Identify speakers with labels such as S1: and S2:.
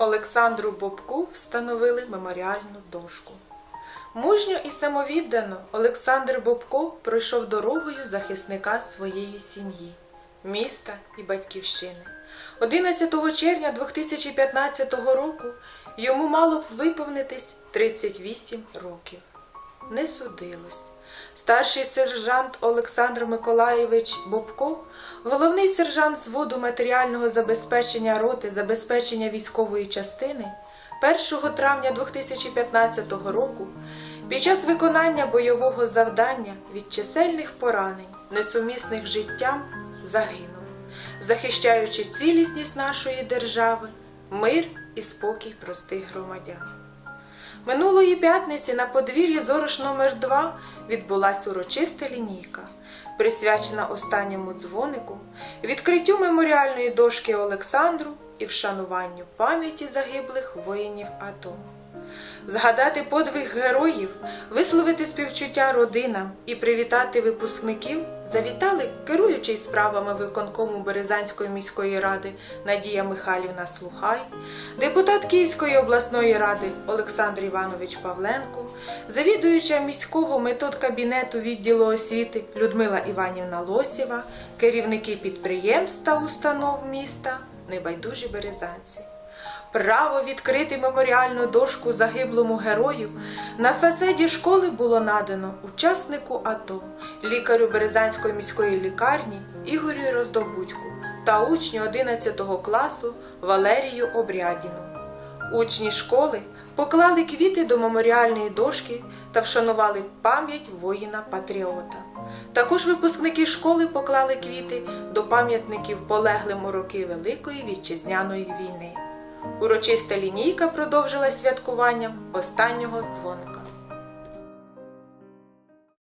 S1: Олександру Бобку встановили меморіальну дошку. Мужньо і самовіддано Олександр Бобко пройшов дорогою захисника своєї сім'ї, міста і батьківщини. 11 червня 2015 року йому мало б виповнитись 38 років. Не судилось. Старший сержант Олександр Миколаєвич Бобко, головний сержант зводу матеріального забезпечення роти забезпечення військової частини, 1 травня 2015 року під час виконання бойового завдання від чисельних поранень, несумісних життям, загинув, захищаючи цілісність нашої держави, мир і спокій простих громадян. Минулої п'ятниці на подвір'ї Зориш номер 2 відбулась урочиста лінійка, присвячена останньому дзвонику, відкриттю меморіальної дошки Олександру і вшануванню пам'яті загиблих воїнів АТО. Згадати подвиг героїв, висловити співчуття родинам і привітати випускників завітали керуючий справами виконкому Березанської міської ради Надія Михайлівна Слухай, депутат Київської обласної ради Олександр Іванович Павленко, завідуюча міського методкабінету відділу освіти Людмила Іванівна Лосєва, керівники підприємств та установ міста, небайдужі березанці. Право відкрити меморіальну дошку загиблому герою на фасаді школи було надано учаснику АТО, лікарю Березанської міської лікарні Ігорю Роздобудьку та учню 11 класу Валерію Обрядіну. Учні школи поклали квіти до меморіальної дошки та вшанували пам'ять воїна-патріота. Також випускники школи поклали квіти до пам'ятників полеглим у роки Великої вітчизняної війни. Урочиста лінійка продовжилась святкуванням останнього дзвоника.